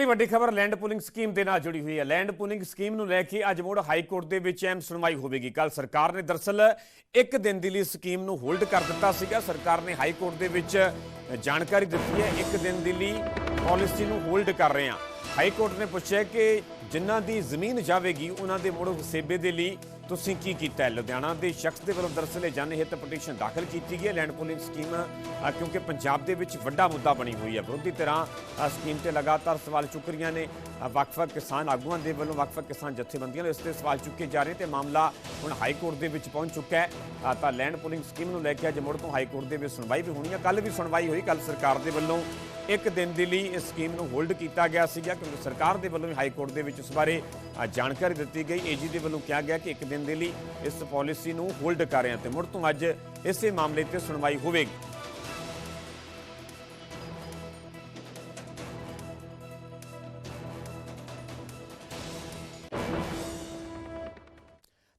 ਅਗਲੀ ਵੱਡੀ ਖਬਰ ਲੈਂਡ ਪੂਲਿੰਗ ਸਕੀਮ ਦੇ ਨਾਲ ਜੁੜੀ ਹੋਈ ਹੈ। ਲੈਂਡ ਪੂਲਿੰਗ ਸਕੀਮ ਨੂੰ ਲੈ ਕੇ ਅੱਜ ਮੁੜ ਹਾਈ ਕੋਰਟ ਦੇ ਵਿੱਚ ਅਹਿਮ ਸੁਣਵਾਈ ਹੋਵੇਗੀ। ਕੱਲ ਸਰਕਾਰ ਨੇ ਦਰਸਲ ਇੱਕ ਦਿਨ ਦੀ ਲਈ ਸਕੀਮ ਨੂੰ ਹੋਲਡ ਕਰ ਦਿੱਤਾ ਸੀਗਾ। ਸਰਕਾਰ ਨੇ ਹਾਈ ਕੋਰਟ ਦੇ ਵਿੱਚ ਜਾਣਕਾਰੀ ਦਿੱਤੀ ਹੈ, ਇੱਕ ਦਿਨ ਦੀ ਲਈ ਪਾਲਿਸੀ ਨੂੰ ਹੋਲਡ ਕਰ ਰਹੇ ਹਾਂ। ਹਾਈ ਕੋਰਟ ਨੇ ਪੁੱਛਿਆ ਕਿ ਜਿਨ੍ਹਾਂ ਦੀ ਜ਼ਮੀਨ ਜਾਵੇਗੀ ਉਹਨਾਂ ਦੇ ਮੁੜ ਵਸੇਬੇ ਦੇ ਲਈ ਤੁਸੀਂ ਕੀ ਕੀਤਾ? ਹੈ ਲੁਧਿਆਣਾ ਦੇ ਸ਼ਖਸ ਦੇ ਵੱਲੋਂ ਦਰਅਸਲ ਇਹ ਜਨ ਹਿੱਤ ਪਟੀਸ਼ਨ ਦਾਖਲ ਕੀਤੀ ਗਈ ਹੈ। ਲੈਂਡ ਪੂਲਿੰਗ ਸਕੀਮ ਕਿਉਂਕਿ ਪੰਜਾਬ ਦੇ ਵਿੱਚ ਵੱਡਾ ਮੁੱਦਾ ਬਣੀ ਹੋਈ ਹੈ। ਵਿਰੋਧੀ ਧਿਰਾਂ ਸਕੀਮ ਤੇ ਲਗਾਤਾਰ ਸਵਾਲ ਚੁੱਕ ਰਹੀਆਂ ਨੇ। ਅ, ਵੱਖ-ਵੱਖ ਕਿਸਾਨ ਆਗੂਆਂ ਦੇ ਵੱਲੋਂ ਵੱਖ-ਵੱਖ ਕਿਸਾਨ ਜਥੇਬੰਦੀਆਂ ਨੇ ਇਸ ਤੇ ਸਵਾਲ ਚੁੱਕੇ ਜਾ ਰਹੇ ਤੇ ਮਾਮਲਾ ਹੁਣ ਹਾਈ ਕੋਰਟ ਦੇ ਵਿੱਚ ਪਹੁੰਚ ਚੁੱਕਾ ਹੈ। ਤਾਂ ਲੈਂਡ ਪੂਲਿੰਗ ਸਕੀਮ ਨੂੰ ਲੈ ਕੇ ਅੱਜ ਮੁੜ ਤੋਂ ਹਾਈ ਕੋਰਟ ਦੇ ਵਿੱਚ ਸੁਣਵਾਈ ਵੀ ਹੋਣੀ ਹੈ। ਕੱਲ ਵੀ ਸੁਣਵਾਈ ਹੋਈ। ਕੱਲ ਸਰਕਾਰ ਦੇ ਵੱਲੋਂ ਇੱਕ ਦਿਨ ਦੇ ਲਈ ਇਸ ਸਕੀਮ ਨੂੰ ਹੋਲਡ ਕੀਤਾ ਗਿਆ ਸੀਗਾ ਕਿਉਂਕਿ ਸਰਕਾਰ ਦੇ ਵੱਲੋਂ ਵੀ ਹਾਈ ਕੋਰਟ ਦੇ ਵਿੱਚ ਇਸ ਬਾਰੇ ਜਾਣਕਾਰੀ ਦਿੱਤੀ ਗਈ। ਏਜੀ ਦੇ ਵੱਲੋਂ ਕਿਹਾ ਗਿਆ ਕਿ ਇੱਕ ਦਿਨ ਦੇ ਲਈ ਇਸ ਪਾਲਿਸੀ ਨੂੰ ਹੋਲਡ ਕਰ ਰਹੇ ਹਾਂ ਤੇ ਮੁੜ ਤੋਂ ਅੱਜ ਇਸੇ ਮਾਮਲੇ ਤੇ ਸੁਣਵਾਈ ਹੋਵੇਗੀ।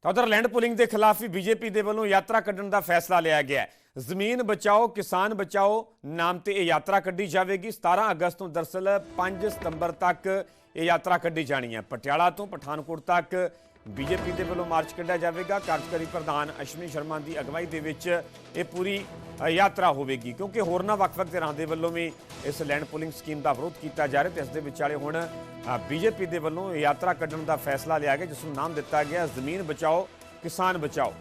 ਤਾਂ ਉਧਰ ਲੈਂਡ ਪੁਲਿੰਗ ਦੇ ਖਿਲਾਫ ਵੀ ਬੀਜੇਪੀ ਦੇ ਵੱਲੋਂ ਯਾਤਰਾ ਕੱਢਣ ਦਾ ਫੈਸਲਾ ਲਿਆ ਗਿਆ ਹੈ। ਜ਼ਮੀਨ ਬਚਾਓ, ਕਿਸਾਨ ਬਚਾਓ ਨਾਮ ਤੇ ਇਹ ਯਾਤਰਾ ਕੱਢੀ ਜਾਵੇਗੀ। 17 ਅਗਸਤ ਤੋਂ ਦਰਸਲ 5 ਸਤੰਬਰ ਤੱਕ ਇਹ ਯਾਤਰਾ ਕੱਢੀ ਜਾਣੀ ਹੈ। ਪਟਿਆਲਾ ਤੋਂ ਪਠਾਨਕੋਟ ਤੱਕ ਬੀਜੇਪੀ ਦੇ ਵੱਲੋਂ ਮਾਰਚ ਕੱਢਿਆ ਜਾਵੇਗਾ। ਕਾਰਜਕਾਰੀ ਪ੍ਰਧਾਨ ਅਸ਼ਵਨੀ ਸ਼ਰਮਾ ਦੀ ਅਗਵਾਈ ਦੇ ਵਿੱਚ ਇਹ ਪੂਰੀ ਯਾਤਰਾ ਹੋਵੇਗੀ। ਕਿਉਂਕਿ ਹੋਰਨਾਂ ਵੱਖ-ਵੱਖ ਧਿਰਾਂ ਦੇ ਵੱਲੋਂ ਵੀ ਇਸ ਲੈਂਡ ਪੁਲਿੰਗ ਸਕੀਮ ਦਾ ਵਿਰੋਧ ਕੀਤਾ ਜਾ ਰਿਹਾ ਤੇ ਇਸ ਦੇ ਵਿਚਾਲੇ ਹੁਣ ਬੀਜੇਪੀ ਦੇ ਵੱਲੋਂ ਯਾਤਰਾ ਕੱਢਣ ਦਾ ਫੈਸਲਾ ਲਿਆ ਗਿਆ, ਜਿਸ ਨੂੰ ਨਾਮ ਦਿੱਤਾ ਗਿਆ ਜ਼ਮੀਨ ਬਚਾਓ, ਕਿਸਾਨ ਬਚਾਓ।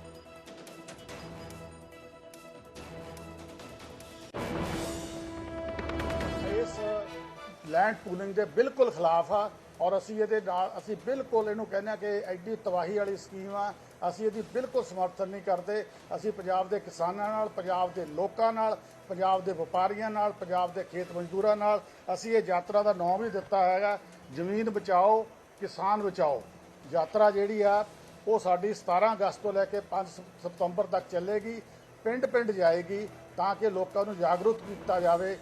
ਇਸ ਲੈਂਡ ਪੂਲਿੰਗ ਦੇ ਬਿਲਕੁਲ ਖਿਲਾਫ ਆ। ਔਰ ਅਸੀਂ ਇਹਦੇ ਨਾਲ, ਅਸੀਂ ਬਿਲਕੁਲ ਇਹਨੂੰ ਕਹਿੰਦੇ ਆ ਕਿ ਐਡੀ ਤਬਾਹੀ ਵਾਲੀ ਸਕੀਮ ਆ। ਅਸੀਂ ਇਹਦੀ ਬਿਲਕੁਲ ਸਮਰਥਨ ਨਹੀਂ ਕਰਦੇ। ਅਸੀਂ ਪੰਜਾਬ ਦੇ ਕਿਸਾਨਾਂ ਨਾਲ, ਪੰਜਾਬ ਦੇ ਲੋਕਾਂ ਨਾਲ, ਪੰਜਾਬ ਦੇ ਵਪਾਰੀਆਂ ਨਾਲ, ਪੰਜਾਬ ਦੇ ਖੇਤ ਮਜ਼ਦੂਰਾਂ ਨਾਲ ਅਸੀਂ ਇਹ ਯਾਤਰਾ ਦਾ ਨਾਮ ਵੀ ਦਿੱਤਾ ਹੈਗਾ। ਜ਼ਮੀਨ ਬਚਾਓ, ਕਿਸਾਨ ਬਚਾਓ। ਯਾਤਰਾ ਜਿਹੜੀ ਆ, ਉਹ ਸਾਡੀ 17 ਅਗਸਤ ਤੋਂ ਲੈ ਕੇ 5 ਸਤੰਬਰ ਤੱਕ ਚੱਲੇਗੀ ਪਿੰਡ ਪਿੰਡ ਜਾਏਗੀ ਤਾਂ ਕਿ ਲੋਕਾਂ ਨੂੰ ਜਾਗਰੂਕ ਕੀਤਾ ਜਾਵੇ।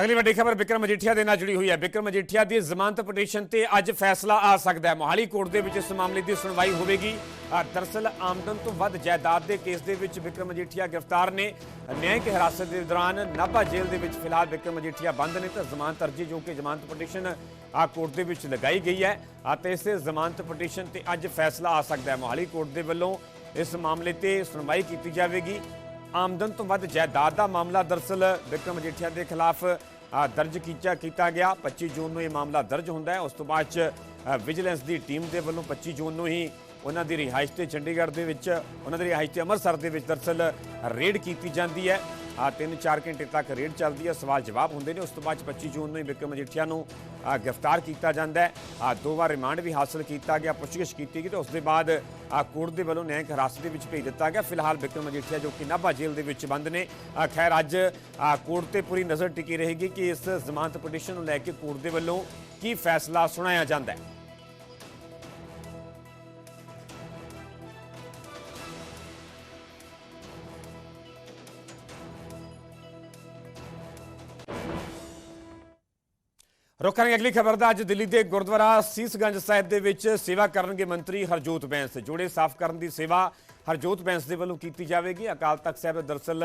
ਅਗਲੀ ਵੱਡੀ ਖਬਰ ਵਿਕਰਮ ਮਜੀਠੀਆ ਦੇ ਨਾਲ ਜੁੜੀ ਹੋਈ ਹੈ। ਵਿਕਰਮ ਮਜੀਠੀਆ ਦੀ ਜ਼ਮਾਨਤ ਪਟੀਸ਼ਨ ਤੇ ਅੱਜ ਫੈਸਲਾ ਆ ਸਕਦਾ ਹੈ। ਮੋਹਾਲੀ ਕੋਰਟ ਦੇ ਵਿੱਚ ਇਸ ਮਾਮਲੇ ਦੀ ਸੁਣਵਾਈ ਹੋਵੇਗੀ। ਅ, ਦਰਅਸਲ ਆਮਦਨ ਤੋਂ ਵੱਧ ਜਾਇਦਾਦ ਦੇ ਕੇਸ ਦੇ ਵਿੱਚ ਵਿਕਰਮ ਮਜੀਠੀਆ ਗ੍ਰਿਫਤਾਰ ਨੇ। ਨਿਆਂਇਕ ਹਿਰਾਸਤ ਦੇ ਦੌਰਾਨ ਨਾਭਾ ਜੇਲ੍ਹ ਦੇ ਵਿੱਚ ਫਿਲਹਾਲ ਵਿਕਰਮ ਮਜੀਠੀਆ ਬੰਦ ਨੇ ਤਾਂ ਜ਼ਮਾਨਤ ਅਰਜੀ ਜੋ ਕਿ ਜ਼ਮਾਨਤ ਪਟੀਸ਼ਨ ਆ ਕੋਰਟ ਦੇ ਵਿੱਚ ਲਗਾਈ ਗਈ ਹੈ। ਅਤੇ ਇਸੇ ਜ਼ਮਾਨਤ ਪਟੀਸ਼ਨ ਤੇ ਅੱਜ ਫੈਸਲਾ ਆ ਸਕਦਾ ਹੈ। ਮੋਹਾਲੀ ਕੋਰਟ ਦੇ ਵੱਲੋਂ ਇਸ ਮਾਮਲੇ ਤੇ ਸੁਣਵਾਈ ਕੀਤੀ ਜਾਵੇਗੀ। ਆਮਦਨ ਤੋਂ ਵੱਧ ਜਾਇਦਾਦ ਦਾ ਮਾਮਲਾ ਦਰਸਲ ਵਿਕਰਮ ਮਜੀਠੀਆ ਦੇ ਖਿਲਾਫ ਦਰਜ ਕੀਤਾ ਕੀਤਾ ਗਿਆ। 25 ਜੂਨ ਨੂੰ ਇਹ ਮਾਮਲਾ ਦਰਜ ਹੁੰਦਾ ਹੈ। ਉਸ ਤੋਂ ਬਾਅਦ ਚ ਵਿਜੀਲੈਂਸ ਦੀ ਟੀਮ ਦੇ ਵੱਲੋਂ 25 ਜੂਨ ਨੂੰ ਹੀ ਉਹਨਾਂ ਦੀ ਰਿਹਾਇਸ਼ ਤੇ ਚੰਡੀਗੜ੍ਹ ਦੇ ਵਿੱਚ, ਉਹਨਾਂ ਦੀ ਰਿਹਾਇਸ਼ ਤੇ ਅੰਮ੍ਰਿਤਸਰ ਦੇ ਵਿੱਚ ਦਰਸਲ ਰੇਡ ਕੀਤੀ ਜਾਂਦੀ ਹੈ। 3-4 ਘੰਟੇ ਤੱਕ ਰੇਡ ਚੱਲਦੀ ਹੈ। ਸਵਾਲ ਜਵਾਬ ਹੁੰਦੇ ਨੇ। ਉਸ ਤੋਂ ਬਾਅਦ ਚ 25 ਜੂਨ ਨੂੰ ਹੀ ਵਿਕਰਮ ਮਜੀਠੀਆ ਨੂੰ ਗ੍ਰਿਫਤਾਰ ਕੀਤਾ ਜਾਂਦਾ ਹੈ। ਦੋ ਵਾਰ ਰਿਮਾਂਡ ਵੀ ਹਾਸਲ ਕੀਤਾ ਗਿਆ, ਪੁੱਛਗਿੱਛ ਕੀਤੀ ਗਈ ਤੇ ਉਸ ਦੇ ਬਾਅਦ ਕੋਰਟ ਦੇ ਵੱਲੋਂ ਨਿਆਂਇਕ ਹਿਰਾਸਤ ਦੇ ਵਿੱਚ ਭੇਜ ਦਿੱਤਾ ਗਿਆ। ਫਿਲਹਾਲ ਵਿਕਰਮ ਮਜੀਠੀਆ ਜੋ ਕਿ ਨਾਭਾ ਜੇਲ੍ਹ ਦੇ ਵਿੱਚ ਬੰਦ ਨੇ ਖੈਰ ਅੱਜ ਕੋਰਟ ਤੇ ਪੂਰੀ ਨਜ਼ਰ ਟਿਕੀ ਰਹੇਗੀ ਕਿ ਇਸ ਜ਼ਮਾਨਤ ਪਟੀਸ਼ਨ ਨੂੰ ਲੈ ਕੇ ਕੋਰਟ ਦੇ ਵੱਲੋਂ ਕੀ ਫੈਸਲਾ ਸੁਣਾਇਆ ਜਾਂਦਾ ਹੈ। ਰੁਕ ਕਰਾਂਗੇ ਅਗਲੀ ਖਬਰ ਦਾ ਅੱਜ ਦਿੱਲੀ ਦੇ ਗੁਰਦੁਆਰਾ ਸੀਸਗੰਜ ਸਾਹਿਬ ਦੇ ਵਿੱਚ ਸੇਵਾ ਕਰਨਗੇ ਮੰਤਰੀ ਹਰਜੋਤ ਬੈਂਸ। ਜੋੜੇ ਸਾਫ਼ ਕਰਨ ਦੀ ਸੇਵਾ ਹਰਜੋਤ ਬੈਂਸ ਦੇ ਵੱਲੋਂ ਕੀਤੀ ਜਾਵੇਗੀ। ਅਕਾਲ ਤਖਤ ਸਾਹਿਬ ਦਰਸਲ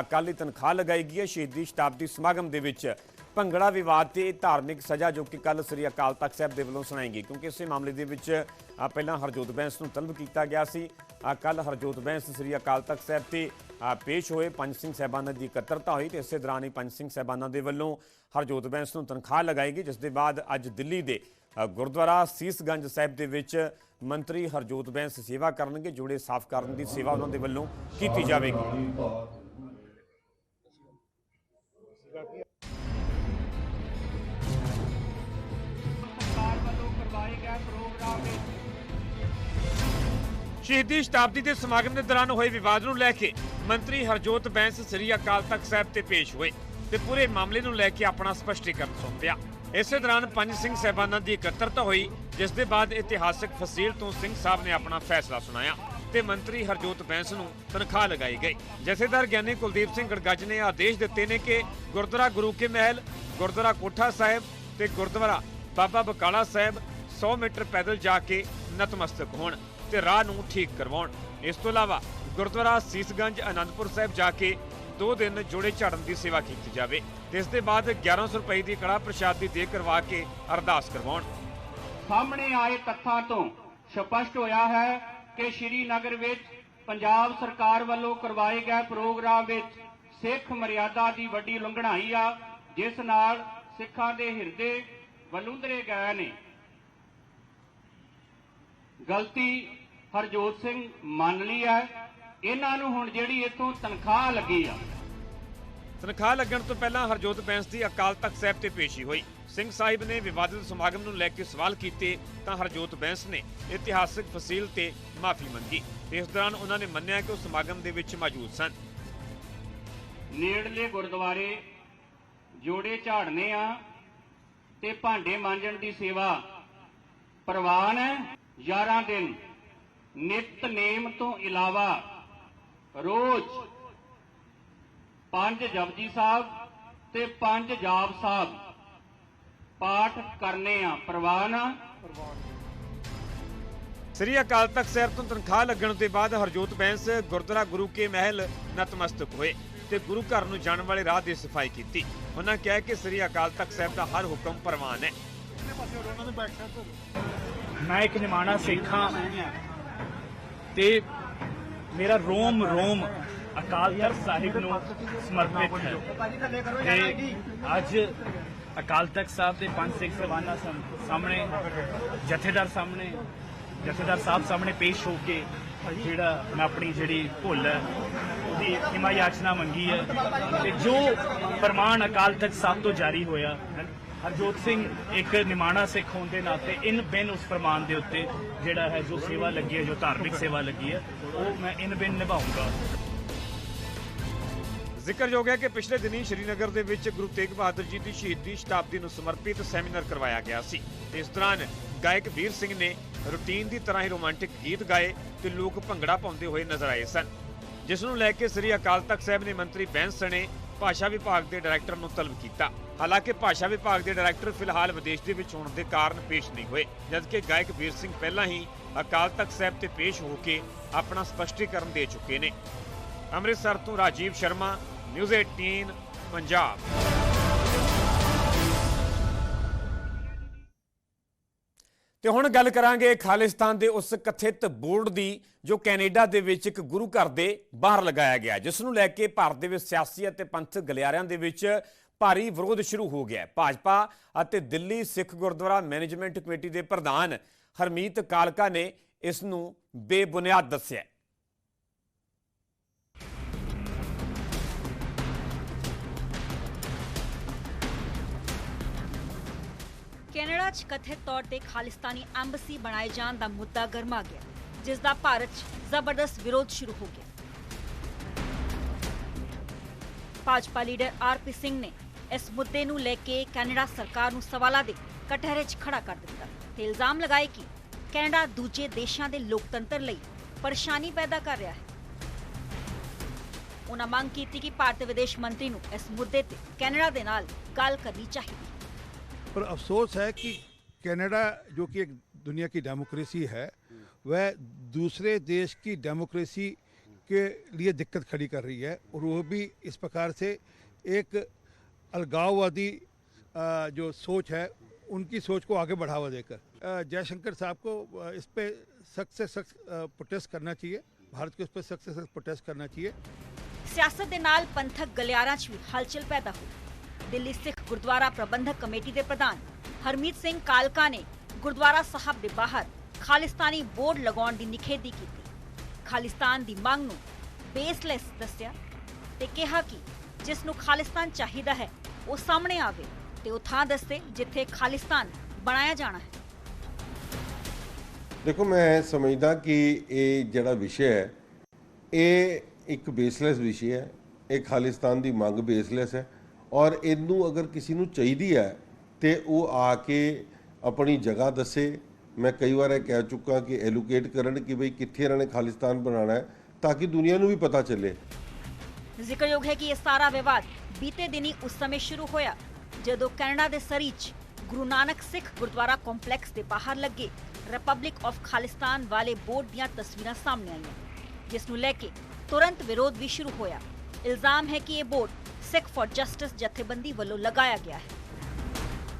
ਅਕਾਲੀ ਤਨਖਾਹ ਲਗਾਈ ਗਈ ਹੈ ਸ਼ਹੀਦੀ ਸ਼ਤਾਬਦੀ ਸਮਾਗਮ ਦੇ ਵਿੱਚ। ਭੰਗੜਾ ਵਿਵਾਦ ਤੇ ਧਾਰਮਿਕ ਸਜ਼ਾ ਜੋ ਕਿ ਕੱਲ ਸ੍ਰੀ ਅਕਾਲ ਤਖਤ ਸਾਹਿਬ ਦੇ ਵੱਲੋਂ ਸੁਣਾਈ ਗਈ, ਕਿਉਂਕਿ ਇਸੇ ਮਾਮਲੇ ਦੇ ਵਿੱਚ ਪਹਿਲਾਂ ਹਰਜੋਤ ਬੈਂਸ ਨੂੰ ਤਲਬ ਕੀਤਾ ਗਿਆ ਸੀ। ਕੱਲ ਹਰਜੋਤ ਬੈਂਸ ਸ੍ਰੀ ਅਕਾਲ ਤਖਤ ਸਾਹਿਬ ਤੇ ਪੇਸ਼ ਹੋਏ। ਪੰਜ ਸਿੰਘ ਸਾਹਿਬਾਨਾਂ ਦੀ ਇਕੱਤਰਤਾ ਹੋਈ ਤੇ ਇਸੇ ਦੌਰਾਨ ਹੀ ਪੰਜ ਸਿੰਘ ਸਾਹਿਬਾਨਾਂ ਦੇ ਵੱਲੋਂ ਹਰਜੋਤ ਬੈਂਸ ਨੂੰ ਤਨਖਾਹ ਲਗਾਈ ਗਈ, ਜਿਸ ਦੇ ਬਾਅਦ ਅੱਜ ਦਿੱਲੀ ਦੇ ਗੁਰਦੁਆਰਾ ਸੀਸਗੰਜ ਸਾਹਿਬ ਦੇ ਵਿੱਚ ਮੰਤਰੀ ਹਰਜੋਤ ਬੈਂਸ ਸੇਵਾ ਕਰਨਗੇ, ਜੋੜੇ ਸਾਫ਼ ਕਰਨ ਦੀ ਸੇਵਾ ਉਹਨਾਂ ਦੇ ਵੱਲੋਂ ਕੀਤੀ ਜਾਵੇਗੀ। ਸ਼ਹੀਦੀ ਸ਼ਤਾਬਦੀ ਦੇ ਸਮਾਗਮ ਦੇ ਦੌਰਾਨ ਹੋਏ ਵਿਵਾਦ ਨੂੰ ਲੈ ਕੇ ਮੰਤਰੀ ਹਰਜੋਤ ਬੈਂਸ ਸ੍ਰੀ ਅਕਾਲ ਤਖਤ ਸਾਹਿਬ ਤੇ ਪੇਸ਼ ਹੋਏ ਤੇ ਪੂਰੇ ਮਾਮਲੇ ਨੂੰ ਲੈ ਕੇ ਆਪਣਾ ਸਪਸ਼ਟੀਕਰਨ ਸੌਂਪਿਆ। ਇਸੇ ਦੌਰਾਨ ਪੰਜ ਸਿੰਘ ਸਹਿਬਾਨਾਂ ਦੀ ਇਕੱਤਰਤਾ ਹੋਈ, ਜਿਸ ਦੇ ਬਾਅਦ ਇਤਿਹਾਸਕ ਫਸੀਲ ਤੋਂ ਸਿੰਘ ਸਾਹਿਬ ਨੇ ਆਪਣਾ ਫੈਸਲਾ ਸੁਣਾਇਆ ਤੇ ਮੰਤਰੀ ਹਰਜੋਤ ਬੈਂਸ ਨੂੰ ਤਨਖਾਹ ਲਗਾਈ ਗਈ। ਜਥੇਦਾਰ ਗਿਆਨੀ ਕੁਲਦੀਪ ਸਿੰਘ ਗੜਗੱਜ ਨੇ ਆਦੇਸ਼ ਦਿੱਤੇ ਨੇ ਕਿ ਗੁਰਦੁਆਰਾ ਗੁਰੂ ਕੇ ਮਹਿਲ, ਗੁਰਦੁਆਰਾ ਕੋਠਾ ਸਾਹਿਬ ਤੇ ਗੁਰਦੁਆਰਾ ਬਾਬਾ ਬਕਾਲਾ ਸਾਹਿਬ 100 ਮੀਟਰ ਪੈਦਲ ਜਾ ਕੇ ਨਤਮਸਤਕ ਹੋਣ ਤੇ ਰਾਹ ਨੂੰ ਠੀਕ ਕਰਵਾਉਣ। ਇਸ ਤੋਂ ਇਲਾਵਾ ਗੁਰਦੁਆਰਾ ਸੀਸਗੰਜ ਆਨੰਦਪੁਰ ਸਾਹਿਬ ਜਾ ਕੇ 2 ਦਿਨ ਜੋੜੇ ਝਾੜਨ ਦੀ ਸੇਵਾ ਕੀਤੀ ਜਾਵੇ। ਇਸ ਦੇ ਬਾਅਦ 1100 ਰੁਪਏ ਦੀ ਕੜਾ ਪ੍ਰਸ਼ਾਦ ਦੀ ਦੇ ਕਰਵਾ ਕੇ ਅਰਦਾਸ ਕਰਵਾਉਣ। ਸਾਹਮਣੇ ਆਏ ਤੱਥਾਂ ਤੋਂ ਸਪਸ਼ਟ ਹੋਇਆ ਹੈ ਕਿ ਸ਼੍ਰੀਨਗਰ ਵਿੱਚ ਪੰਜਾਬ ਸਰਕਾਰ ਵੱਲੋਂ ਕਰਵਾਏ ਗਏ ਪ੍ਰੋਗਰਾਮ ਵਿੱਚ ਸਿੱਖ ਮਰਿਆਦਾ ਦੀ ਵੱਡੀ ਉਲੰਘਣਾਈ ਆ, ਜਿਸ ਨਾਲ ਸਿੱਖਾਂ ਦੇ ਹਿਰਦੇ ਵਲੂੰਦਰੇ ਗਏ ਨੇ। ਗਲਤੀ ਹਰਜੋਤ ਸਿੰਘ ਮੰਨ ਲਈ ਹੈ। ਇਹਨਾਂ ਨੂੰ ਹੁਣ ਜਿਹੜੀ ਇਥੋਂ ਤਨਖਾਹ ਲੱਗੀ ਆ। ਤਨਖਾਹ ਲੱਗਣ ਤੋਂ ਪਹਿਲਾਂ ਹਰਜੋਤ ਬੈਂਸ ਦੀ ਅਕਾਲ ਤਖਤ ਸਾਹਿਬ ਤੇ ਪੇਸ਼ੀ ਹੋਈ। ਸਿੰਘ ਸਾਹਿਬ ਨੇ ਵਿਵਾਦਿਤ ਸਮਾਗਮ ਨੂੰ ਲੈ ਕੇ ਸਵਾਲ ਕੀਤੇ ਤਾਂ ਹਰਜੋਤ ਬੈਂਸ ਨੇ ਇਤਿਹਾਸਕ ਫਸੀਲ ਤੇ ਮਾਫੀ ਮੰਗੀ। ਇਸ ਦੌਰਾਨ ਉਹਨਾਂ ਨੇ ਮੰਨਿਆ ਕਿ ਉਹ ਸਮਾਗਮ ਦੇ ਵਿੱਚ ਮੌਜੂਦ ਸਨ। ਨੇੜਲੇ ਗੁਰਦੁਆਰੇ ਜੋੜੇ ਝਾੜਨੇ ਆ ਤੇ ਭਾਂਡੇ ਮਾਂਜਣ ਦੀ ਸੇਵਾ ਪ੍ਰਵਾਨ ਹੈ। 11 ਦਿਨ ਨਿਤਨੇਮ ਤੋਂ ਇਲਾਵਾ ਰੋਜ਼ ਪੰਜ ਜਪਜੀ ਸਾਹਿਬ ਤੇ ਪੰਜ ਜਾਪ ਸਾਹਿਬ ਪਾਠ ਕਰਨੇ ਆ ਪ੍ਰਵਾਨ ਆ। ਸ੍ਰੀ ਅਕਾਲ ਤਖਤ ਸਾਹਿਬ ਤੋਂ ਤਨਖਾਹ ਲੱਗਣ ਦੇ ਬਾਅਦ ਹਰਜੋਤ ਬੈਂਸ ਗੁਰਦੁਆਰਾ ਗੁਰੂ ਕੇ ਮਹਿਲ ਨਤਮਸਤਕ ਹੋਏ ਤੇ ਗੁਰੂ ਘਰ ਨੂੰ ਜਾਣ ਵਾਲੇ ਰਾਹ ਦੀ ਸਫ਼ਾਈ ਕੀਤੀ। ਉਹਨਾਂ ਕਿਹਾ ਕਿ ਸ੍ਰੀ ਅਕਾਲ ਤਖਤ ਸਾਹਿਬ ਦਾ ਹਰ ਹੁਕਮ ਪ੍ਰਵਾਨ ਹੈ? ਮੈਂ ਇੱਕ ਨਿਮਾਣਾ ਸਿੱਖ ਹਾਂ ਤੇ ਮੇਰਾ ਰੋਮ ਰੋਮ ਅਕਾਲ ਤਖਤ ਸਾਹਿਬ ਨੂੰ ਸਮਰਪਿਤ ਹੈ। ਤੇ ਅੱਜ ਅਕਾਲ ਤਖਤ ਸਾਹਿਬ ਦੇ ਪੰਜ ਸਿੱਖ ਸਵਾਨਾ ਸਾਹਮਣੇ, ਜਥੇਦਾਰ ਸਾਹਮਣੇ, ਜਥੇਦਾਰ ਸਾਹਿਬ ਸਾਹਮਣੇ ਪੇਸ਼ ਹੋ ਕੇ ਜਿਹੜਾ ਮੈਂ ਆਪਣੀ ਜਿਹੜੀ ਭੁੱਲ ਹੈ, ਉਹਦੀ ਖਿਮਾ ਯਾਚਨਾ ਮੰਗੀ ਹੈ। ਤੇ ਜੋ ਪ੍ਰਮਾਣ ਅਕਾਲ ਤਖਤ ਸਾਹਿਬ ਤੋਂ ਜਾਰੀ ਹੋਇਆ ਹਰਜੋਤ ਸਿੰਘ ਇੱਕ ਨਿਮਾਣਾ ਸਿੱਖ ਹੋਣ ਦੇ ਨਾਤੇ ਇਨ ਬਿਨ ਉਸ ਫਰਮਾਨ ਦੇ ਉੱਤੇ ਜਿਹੜਾ ਹੈ ਜੋ ਸੇਵਾ ਲੱਗੀ ਹੈ, ਜੋ ਧਾਰਮਿਕ ਸੇਵਾ ਲੱਗੀ ਹੈ, ਉਹ ਮੈਂ ਇਨ ਬਿਨ ਨਿਭਾਉਂਗਾ। ਜ਼ਿਕਰਯੋਗ ਹੈ ਕਿ ਪਿਛਲੇ ਦਿਨੀ ਸ਼੍ਰੀਨਗਰ ਦੇ ਵਿੱਚ ਗੁਰੂ ਤੇਗ ਬਹਾਦਰ ਜੀ ਦੀ ਸ਼ਹੀਦੀ ਸ਼ਤਾਬਦੀ ਨੂੰ ਸਮਰਪਿਤ ਸੈਮੀਨਾਰ ਕਰਵਾਇਆ ਗਿਆ ਸੀ। ਤੇ ਇਸ ਦੌਰਾਨ ਗਾਇਕ ਵੀਰ ਸਿੰਘ ਨੇ ਰੂਟੀਨ ਦੀ ਤਰ੍ਹਾਂ ਹੀ ਰੋਮਾਂਟਿਕ ਗੀਤ ਗਾਏ ਤੇ ਲੋਕ ਭੰਗੜਾ ਪਾਉਂਦੇ ਹੋਏ ਨਜ਼ਰ ਆਏ ਸਨ। ਜਿਸ ਨੂੰ ਲੈ ਕੇ ਸ੍ਰੀ ਅਕਾਲ ਤਖਤ ਸਾਹਿਬ ਨੇ ਮੰਤਰੀ ਬੈਂਸ ਸਣੇ ਭਾਸ਼ਾ ਵਿਭਾਗ ਦੇ ਡਾਇਰੈਕਟਰ ਨੂੰ ਤਲਬ ਕੀਤਾ। ਹਾਲਾਂਕਿ ਭਾਸ਼ਾ ਵਿਭਾਗ ਦੇ ਡਾਇਰੈਕਟਰ ਫਿਲਹਾਲ ਵਿਦੇਸ਼ ਦੇ ਵਿੱਚ ਹੋਣ ਦੇ ਕਾਰਨ ਪੇਸ਼ ਨਹੀਂ ਹੋਏ, ਜਦਕਿ ਗਾਇਕ ਵੀਰ ਸਿੰਘ ਪਹਿਲਾਂ ਹੀ ਅਕਾਲ ਤਖਤ ਸਾਹਿਬ ਤੇ ਪੇਸ਼ ਹੋ ਕੇ ਆਪਣਾ ਸਪਸ਼ਟੀਕਰਨ ਦੇ ਚੁੱਕੇ ਨੇ। ਅੰਮ੍ਰਿਤਸਰ ਤੋਂ ਰਾਜੀਵ ਸ਼ਰਮਾ, ਨਿਊਜ਼ 18 ਪੰਜਾਬ। ਤੇ ਹੁਣ ਗੱਲ ਕਰਾਂਗੇ ਖਾਲਿਸਤਾਨ ਦੇ ਉਸ ਕਥਿਤ ਬੋਰਡ ਦੀ, ਜੋ ਕੈਨੇਡਾ ਦੇ ਵਿੱਚ ਇੱਕ ਗੁਰੂ ਘਰ ਦੇ ਬਾਹਰ ਲਗਾਇਆ ਗਿਆ ਜਿਸ ਨੂੰ ਲੈ ਕੇ ਭਾਰਤ ਦੇ ਵਿੱਚ ਸਿਆਸੀ ਅਤੇ ਪੰਥਕ ਗਲਿਆਰਿਆਂ ਦੇ ਵਿੱਚ ਭਾਰੀ ਵਿਰੋਧ ਸ਼ੁਰੂ ਹੋ ਗਿਆ ਭਾਜਪਾ ਅਤੇ ਦਿੱਲੀ ਸਿੱਖ ਗੁਰਦੁਆਰਾ ਮੈਨੇਜਮੈਂਟ ਕਮੇਟੀ ਦੇ ਪ੍ਰਧਾਨ ਹਰਮੀਤ ਕਾਲਕਾ ਨੇ ਇਸ ਨੂੰ ਬੇਬੁਨਿਆਦ ਦੱਸਿਆ ਕੈਨੇਡਾ 'ਚ ਕਥਿਤ ਤੌਰ ਤੇ ਖਾਲਿਸਤਾਨੀ ਐਮਬਸੀ ਬਣਾਏ ਜਾਣ ਦਾ ਮੁੱਦਾ ਗਰਮਾ ਗਿਆ, ਜਿਸ ਦਾ ਭਾਰਤ 'ਚ ਜ਼ਬਰਦਸਤ ਵਿਰੋਧ ਸ਼ੁਰੂ ਹੋ ਗਿਆ। ਭਾਜਪਾ ਲੀਡਰ ਆਰਪੀ ਸਿੰਘ ਨੇ ਇਸ ਮੁੱਦੇ ਨੂੰ ਲੈ ਕੇ ਕੈਨੇਡਾ ਸਰਕਾਰ ਨੂੰ ਸਵਾਲਾਂ ਦੇ ਕਟਹਿਰੇ 'ਚ ਖੜਾ ਕਰ ਦਿੱਤਾ ਤੇ ਇਲਜ਼ਾਮ ਲਗਾਏ ਕਿ ਕੈਨੇਡਾ ਦੂਜੇ ਦੇਸ਼ਾਂ ਦੇ ਲੋਕਤੰਤਰ ਲਈ ਪਰੇਸ਼ਾਨੀ ਪੈਦਾ ਕਰ ਰਿਹਾ ਹੈ। ਉਹਨਾਂ ਮੰਗ ਕੀਤੀ ਕਿ ਭਾਰਤ ਵਿਦੇਸ਼ ਮੰਤਰੀ ਨੂੰ ਇਸ ਮੁੱਦੇ ਤੇ ਕੈਨੇਡਾ ਦੇ ਨਾਲ ਗੱਲ ਕਰਨੀ ਚਾਹੀਦੀ पर अफसोस है कि कनाडा जो कि एक दुनिया की डेमोक्रेसी है वह दूसरे देश की डेमोक्रेसी के लिए दिक्कत खड़ी कर रही है और वो भी इस प्रकार से एक अलगाववादी अ, जो सोच है उनकी सोच को आगे बढ़ावा देकर अ, जयशंकर साहब को अ, इस पे सख्त से सख्त प्रोटेस्ट करना चाहिए भारत को इस पर सख्त से सख्त प्रोटेस्ट करना चाहिए ਸਿਆਸਤ ਦੇ ਨਾਲ ਪੰਥਕ ਗਲਿਆਰਾਂ 'ਚ ਵੀ ਹਲਚਲ ਪੈਦਾ ਹੋਈ ਦਿੱਲੀ ਸਿੱਖ ਗੁਰਦੁਆਰਾ ਪ੍ਰਬੰਧਕ ਕਮੇਟੀ ਦੇ ਪ੍ਰਧਾਨ ਹਰਮੀਤ ਸਿੰਘ ਕਾਲਕਾ ਨੇ ਗੁਰਦੁਆਰਾ ਸਾਹਿਬ ਦੇ ਬਾਹਰ ਖਾਲਿਸਤਾਨੀ ਬੋਰਡ ਲਗਾਉਣ ਦੀ ਨਿਖੇਧੀ ਕੀਤੀ। ਖਾਲਿਸਤਾਨ ਦੀ ਮੰਗ ਨੂੰ ਬੇਸਲੈਸ ਦੱਸਿਆ ਤੇ ਕਿਹਾ ਕਿ ਜਿਸ ਨੂੰ ਖਾਲਿਸਤਾਨ ਚਾਹੀਦਾ ਹੈ, ਉਹ ਸਾਹਮਣੇ ਆਵੇ ਤੇ ਉਹ ਥਾਂ ਦੱਸੇ ਜਿੱਥੇ ਖਾਲਿਸਤਾਨ ਬਣਾਇਆ ਜਾਣਾ ਹੈ। ਦੇਖੋ, ਮੈਂ ਸਮਝਦਾ ਕਿ ਇਹ ਜਿਹੜਾ ਵਿਸ਼ਾ ਹੈ, ਇਹ ਇੱਕ ਬੇਸਲੈਸ ਵਿਸ਼ਾ ਹੈ, ਇਹ ਖਾਲਿਸਤਾਨ ਦੀ ਮੰਗ ਬੇਸਲੈਸ ਹੈ। ਔਰ ਇਹਨੂੰ ਅਗਰ ਕਿਸੇ ਨੂੰ ਚਾਹੀਦੀ ਹੈ ਤੇ ਉਹ ਆ ਕੇ ਆਪਣੀ ਜਗ੍ਹਾ ਦੱਸੇ। ਮੈਂ ਕਈ ਵਾਰ ਇਹ ਕਹਿ ਚੁੱਕਾ ਕਿ ਐਲੋਕੇਟ ਕਰਨ ਕਿ ਬਈ ਕਿੱਥੇ ਇਹਨਾਂ ਨੇ ਖਾਲਿਸਤਾਨ ਬਣਾਉਣਾ ਹੈ ਤਾਂ ਕਿ ਦੁਨੀਆ ਨੂੰ ਵੀ ਪਤਾ ਚੱਲੇ। ਜ਼ਿਕਰਯੋਗ ਹੈ ਕਿ ਇਹ ਸਾਰਾ ਵਿਵਾਦ ਬੀਤੇ ਦਿਨੀ ਉਸ ਸਮੇਂ ਸ਼ੁਰੂ ਹੋਇਆ, ਜਦੋਂ ਕੈਨੇਡਾ ਦੇ ਸਰੀ 'ਚ ਗੁਰੂ ਨਾਨਕ ਸਿੱਖ ਗੁਰਦੁਆਰਾ ਕੰਪਲੈਕਸ ਦੇ ਬਾਹਰ ਲੱਗੇ ਰਿਪਬਲਿਕ ਆਫ ਖਾਲਿਸਤਾਨ ਵਾਲੇ ਬੋਰਡ ਦੀਆਂ ਤਸਵੀਰਾਂ ਸਾਹਮਣੇ ਆਈਆਂ, ਜਿਸ ਨੂੰ ਲੈ ਕੇ ਤੁਰੰਤ ਵਿਰੋਧ ਵੀ ਸ਼ੁਰੂ ਹੋਇਆ। ਇਲਜ਼ਾਮ ਹੈ ਕਿ ਇਹ ਬੋਰਡ ਸਿੱਖ ਫॉर ਜਸਟਿਸ ਜਥੇਬੰਦੀ ਵੱਲੋਂ ਲਗਾਇਆ ਗਿਆ ਹੈ।